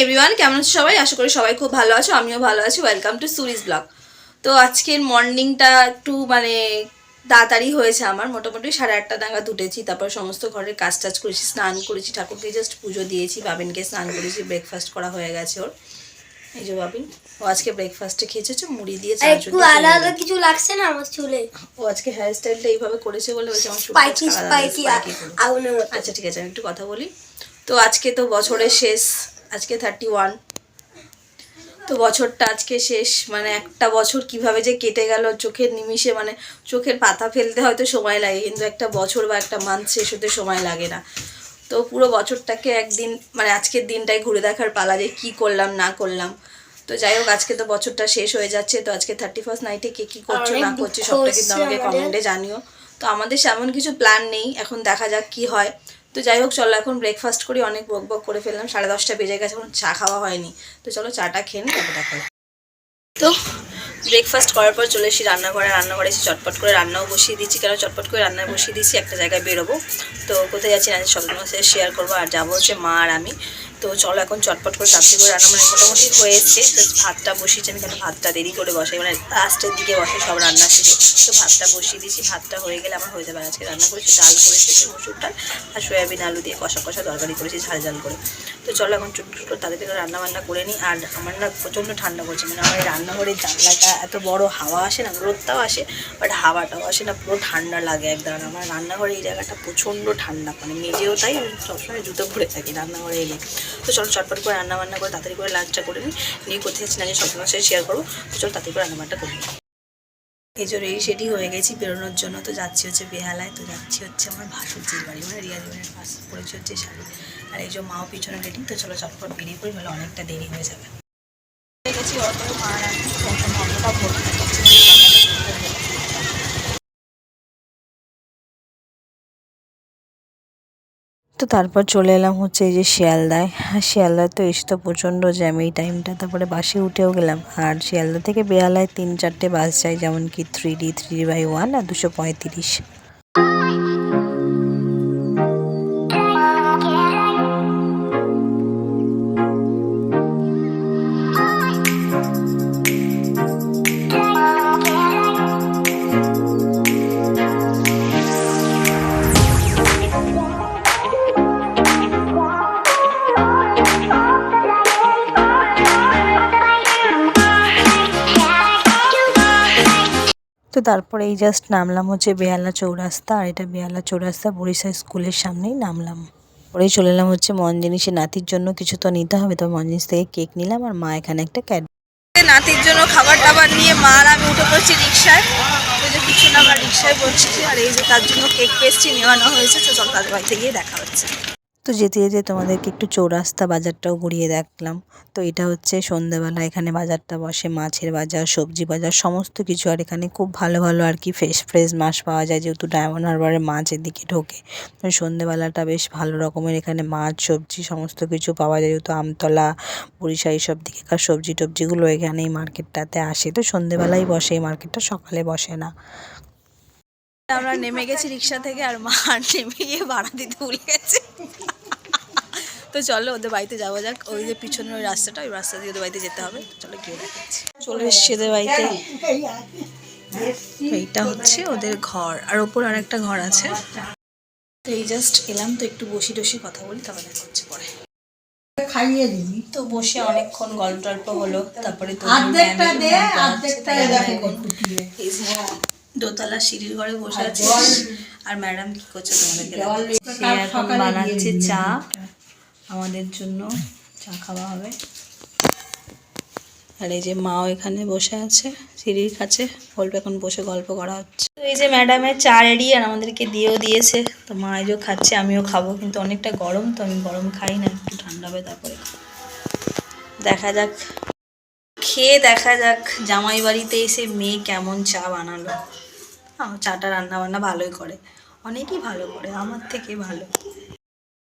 Everyone কেমন আছো সবাই? আশা করি সবাই খুব ভালো আছো আমিও ভালো আছি। ওয়েলকাম টু সুরিজ ব্লগ তো আজকের মর্নিংটা একটু মানে তাড়াতাড়ি হয়েছে আমার। মোটামুটি সাড়ে আটটা নাগাদ উঠেছি তারপর সমস্ত ঘরের কাজ টাজ করেছি স্নান করেছি ঠাকুরকে জাস্ট পুজো দিয়েছি বাবিনকে স্নান করেছি ব্রেকফাস্ট করা হয়ে গেছে ওর। এই যে বাবিন ও আজকে ব্রেকফাস্টে খেয়েছে হচ্ছে মুড়ি দিয়ে একটু আলাদা কিছু লাগছে না আমার চুলে? ও আজকে হেয়ার স্টাইলটা এইভাবে করেছে বলে বলছে আমার স্পাইকি স্পাইকি আগুনের আচ্ছা ঠিক আছে আমি একটু কথা বলি। তো আজকে তো বছরের শেষ আজকে থার্টি ওয়ান তো বছরটা আজকে শেষ মানে একটা বছর কীভাবে যে কেটে গেল চোখের নিমিষে মানে চোখের পাতা ফেলতে হয়তো সময় লাগে কিন্তু একটা বছর বা একটা মান্থ শেষ হতে সময় লাগে না। তো পুরো বছরটাকে একদিন মানে আজকের দিনটাই ঘুরে দেখার পালা যে কী করলাম না করলাম। তো যাই হোক আজকে তো বছরটা শেষ হয়ে যাচ্ছে তো আজকে থার্টি ফার্স্ট নাইটে কে কী করছ না করছ সবটা কিন্তু আমাকে। কমেন্টে জানিও। তো আমাদের সেমন কিছু প্ল্যান নেই এখন দেখা যাক কি হয়। তো যাই হোক, চলো এখন ব্রেকফাস্ট করি। অনেক বক বক করে ফেললাম। সাড়ে দশটা বেজে গেছে, এখন চা খাওয়া হয়নি। তো চলো, চাটা খেয়ে নিই, তারপর দেখা তো ব্রেকফাস্ট করার পর চলে এসি রান্নাঘরে। রান্নাঘরে এসে চটপট করে রান্নাও বসিয়ে দিচ্ছি কেন চটপট করে রান্না বসিয়ে দিচ্ছি একটা জায়গায় বেরোবো। তো কোথায় যাচ্ছি না সবগুলো সাথে শেয়ার করব। আর যাব হচ্ছে মা আর আমি। তো চলো এখন চটপট করে তাড়াতাড়ি করে রান্না মানে মোটামুটি হয়ে এসছে। ভাতটা বসিয়েছি, আমি কেন ভাতটা দেরি করে বসাই। মানে লাস্টের দিকে বসে সব রান্না শেষে তো ভাতটা বসিয়ে দিয়েছি। ভাতটা হয়ে গেলে আমার হয়ে যাবে। আজকে রান্না করেছি, ডাল করেছি মসুর ডাল আর সয়াবিন আলু দিয়ে কষা কষা তরকারি করেছি, ঝাল ঝাল করে। তো চলো এখন ছোটো ছোটো তাদের রান্না বান্না করে নিই। আর আমার না প্রচণ্ড ঠান্ডা করছে মানে আমার রান্নাঘরের জানলাটা এত বড় হাওয়া আসে না রোদটাও আসে বাট হাওয়াটাও আসে না, পুরো ঠান্ডা লাগে একদম। আমার রান্নাঘরে এই জায়গাটা প্রচণ্ড ঠান্ডা মানে মেজেও তাই আমি সবসময় জুতো পরে থাকি রান্নাঘরে এলে। তো চলো চটপট করে রান্না বান্না করে তাড়াতাড়ি করে লাঞ্চটা করে নিই। নিয়ে কোথায় যাচ্ছি না যে সবসময় সাথে শেয়ার করব। তো চলো তাড়াতাড়ি করে রান্নাবান্নাটা করে নিই। এই যে রেডি সেটি হয়ে গেছি বেরোনোর জন্য। তো যাচ্ছি হচ্ছে বেহালায়। তো যাচ্ছি হচ্ছে আমার ভাসুরজির বাড়ি মানে রিয়া জীবনের পাশ পড়েছে হচ্ছে শাড়ি। আর এই যে মাও পিছনে রেডি তো চলো চটপট বেরিয়ে পড়ি, নাহলে অনেকটা দেরি হয়ে যাবে। গেছি ভর্তি তো তারপর চলে এলাম হচ্ছে এই যে শিয়ালদায়। হ্যাঁ শিয়ালদায় তো এসে তো প্রচণ্ড জ্যাম এই টাইমটা তারপরে বাসে উঠেও গেলাম। আর শিয়ালদা থেকে বেহালায় তিন চারটে বাস যায় যেমন কি three D three by one আর দুশো পঁয়ত্রিশ। তো তারপরে এই জাস্ট নামলাম হচ্ছে বেহালা চৌরাস্তা, আর এটা বেহালা চৌরাস্তা বরিশা স্কুলের সামনেই নামলাম। পরেই চলে এলাম হচ্ছে মন জিনিসে নাতির জন্য কিছু তো নিতে হবে, তো মন জিনিস থেকে কেক নিলাম, আর মা এখানে একটা ক্যাড নাতির জন্য খাবার টাবার নিয়ে মা আর আমি উঠে পড়ছি রিক্সায় যে কিছু না, আমার রিক্সায় বলছি আর এই যে তার জন্য কেক পেস্ট্রি নেওয়ানো হয়েছে, তো চল বাড়িতে গিয়ে দেখা হচ্ছে। তো যেতে যেতে তোমাদেরকে একটু চৌরাস্তা বাজারটাও ঘুরিয়ে দেখলাম। তো এটা হচ্ছে সন্ধ্যাবেলা, এখানে বাজারটা বসে, মাছের বাজার, সবজি বাজার, সমস্ত কিছু। আর এখানে খুব ভালো ভালো আর কি ফ্রেশ ফ্রেশ মাছ পাওয়া যায়, যেহেতু ডায়মন্ড হারবারের মাছ এদিকে ঢোকে। তো সন্ধ্যেবেলাটা বেশ ভালো রকমের, এখানে মাছ, সবজি, সমস্ত কিছু পাওয়া যায়, যেহেতু আমতলা বরিশা এইসব দিকেকার সবজি টবজিগুলো এখানে এই মার্কেটটাতে আসে। তো সন্ধ্যেবেলাই বসে, এই মার্কেটটা সকালে বসে না। আমরা নেমে গেছি রিক্সা থেকে, আর মা নেমে গিয়ে ভাড়া দিতে ভুলে গেছে। তো চলো ওদের বাড়িতে যাওয়া যাক। ওই যে পিছনের ওই রাস্তাটা ওই রাস্তা দিয়ে ওদের বাড়িতে যেতে হবে। চলো গিয়ে দেখাচ্ছি চলে এসছি ওদের বাড়িতে। এইটা হচ্ছে ওদের ঘর। আর ওপর আর একটা ঘর আছে। তো এই জাস্ট এলাম তো একটু বসি টসি কথা বলি তারপর দেখা হচ্ছে পরে। খাইয়ে দিবি তো বসে অনেকক্ষণ গল্প টল্প হলো তারপরে দোতলা সিঁড়ির ঘরে বসে আছে। আর ম্যাডাম কি করছে তোমাদেরকে এখন বানাচ্ছে চা। আমাদের জন্য চা খাওয়া হবে। আর এই যে মাও এখানে বসে আছে, সিঁড়ির কাছে। গল্প এখন বসে গল্প করা হচ্ছে। তো এই যে ম্যাডামের চা রেডি আর আমাদেরকে দিয়েও দিয়েছে। তো মা এই যে খাচ্ছে, আমিও খাব। কিন্তু অনেকটা গরম, তো আমি গরম খাই না, একটু ঠান্ডা হবে তারপরে দেখা যাক। খেয়ে দেখা যাক জামাই বাড়িতে এসে মেয়ে কেমন চা বানালো। চাটা রান্না বান্না ভালোই করে। অনেকই ভালো করে, আমার থেকে ভালো।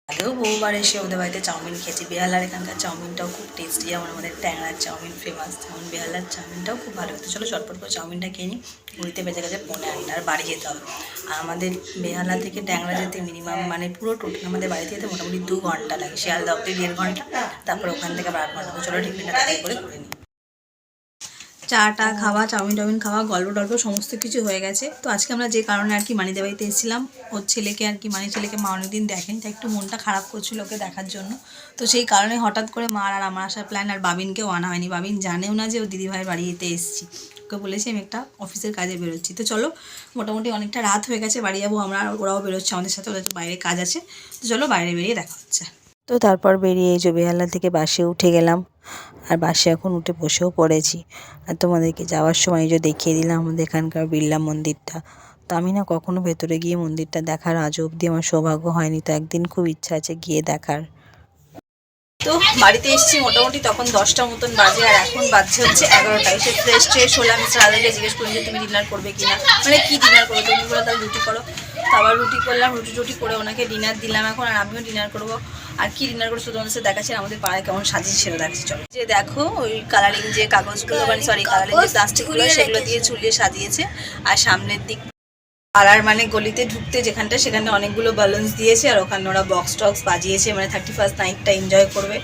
আগেও বহুবার এসে ওদের বাড়িতে চাউমিন খেয়েছি। বেহালার এখানকার চাউমিনটাও খুব টেস্টি যেমন আমাদের ট্যাংরার চাউমিন ফেমাস তেমন বেহালার চাউমিনটাও খুব ভালো হতো। চলো চটপট করে চাউমিনটা খেয়ে নিই। ঘুরিতে বেজে গেছে পৌনে আটটা, আর বাড়ি যেতে হবে। আর আমাদের বেহালা থেকে ট্যাংরা যেতে মিনিমাম মানে পুরো টোটাল আমাদের বাড়িতে যেতে মোটামুটি দু ঘণ্টা লাগে। শিয়ালদা অব্দি দেড় ঘণ্টা, তারপর ওখান থেকে বার ঘণ্টা। চলো টিফিনটা করে করে নিই। চাটা খাওয়া চাউমিন টাউমিন খাওয়া গল্প টল্প সমস্ত কিছু হয়ে গেছে। তো আজকে আমরা যে কারণে আর কি মানিতে বাড়িতে এসেছিলাম ওর ছেলেকে আর কি মানি ছেলেকে মা অনেকদিন দেখেন তাই একটু মনটা খারাপ করছিল ওকে দেখার জন্য। তো সেই কারণে হঠাৎ করে মার আর আমার আসার প্ল্যান আর বাবিনকেও আনা হয়নি। বাবিন জানেও না যে ও দিদিভাইয়ের বাড়িতে এসেছি। ওকে বলেছি আমি একটা অফিসের কাজে বেরোচ্ছি। তো চলো মোটামুটি অনেকটা রাত হয়ে গেছে বাড়ি যাব আমরা ওরাও বেরোচ্ছে আমাদের সাথে ওদের তো বাইরে কাজ আছে। তো চলো বাইরে বেরিয়ে দেখা হচ্ছে। তো তারপর বেরিয়ে এই যে বেহালা থেকে বাসে উঠে গেলাম। আর বাসে এখন উঠে বসেও পড়েছি। আর তোমাদেরকে যাওয়ার সময় যে দেখিয়ে দিলাম আমাদের এখানকার বিড়লা মন্দিরটা। তো আমি না কখনও ভেতরে গিয়ে মন্দিরটা দেখার আজ অবধি আমার সৌভাগ্য হয়নি। তো একদিন খুব ইচ্ছা আছে গিয়ে দেখার। তো বাড়িতে এসেছি মোটামুটি তখন দশটা মতন বাজে আর এখন বাজছে হচ্ছে এগারোটা। এসে ফ্রেশ ট্রেশ মিস্টার আদাকে জিজ্ঞেস করলাম যে, তুমি ডিনার করবে কিনা? মানে কি ডিনার করবে? তুমি বলে, তাহলে রুটি করো। তো আবার রুটি করলাম, রুটি টুটি করে ওনাকে ডিনার দিলাম এখন আর আমিও ডিনার করব। আর কি ডিনার করছ তোমাদের সাথে দেখাচ্ছি আমাদের পাড়ায় কেমন সাজিয়েছে সেটা দেখাচ্ছি। চলো। যে দেখো, ওই কালারিং যে কাগজগুলো মানে সরি কালারিং যে প্লাস্টিকগুলো সেগুলো দিয়ে ঝুলিয়ে সাজিয়েছে। আর সামনের দিক পাড়ার মানে গলিতে ঢুকতে যেখানটা সেখানে অনেকগুলো ব্যালেন্স দিয়েছে আর ওখানে ওরা বক্স টক্স বাজিয়েছে মানে থার্টি ফার্স্ট নাইটটা এনজয় করবে।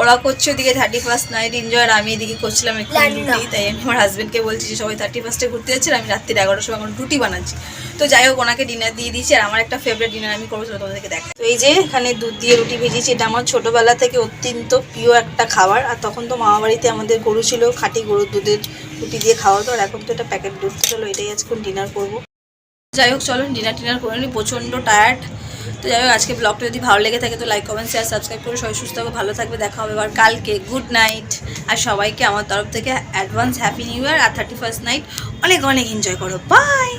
ওরা করছে ওদিকে থার্টি ফার্স্ট নাইট এনজয় আর আমি এদিকে করছিলাম একটু রুটি তাই আমি আমার হাজব্যান্ডকে বলছি যে সবাই থার্টি ফার্স্টে ঘুরতে যাচ্ছে আর আমি রাত্রির এগারোটার সময় এখন রুটি বানাচ্ছি। তো যাই হোক ওনাকে ডিনার দিয়ে দিয়েছি আর আমার একটা ফেভারিট ডিনার আমি করব তোমাদেরকে দেখা তো এই যে এখানে দুধ দিয়ে রুটি ভেজেছি এটা আমার ছোটোবেলা থেকে অত্যন্ত প্রিয় একটা খাবার। আর তখন তো মামা বাড়িতে আমাদের গরু ছিল খাঁটি গরুর দুধের রুটি দিয়ে খাওয়া তো আর এখন তো এটা প্যাকেট দুধ চলো এটাই আজকে ডিনার করব। যাই হোক, চলুন ডিনার টিনার করে নিই, প্রচণ্ড টায়ার্ড তো যাই হোক, আজকে ব্লগটা যদি ভালো লেগে থাকে, তো লাইক কমেন্ট শেয়ার সাবস্ক্রাইব করে সবাই সুস্থ হবে ভালো থাকবে। দেখা হবে এবার কালকে। গুড নাইট আর সবাইকে আমার তরফ থেকে অ্যাডভান্স হ্যাপি নিউ ইয়ার আর থার্টি ফার্স্ট নাইট অনেক অনেক এনজয় করো। বাই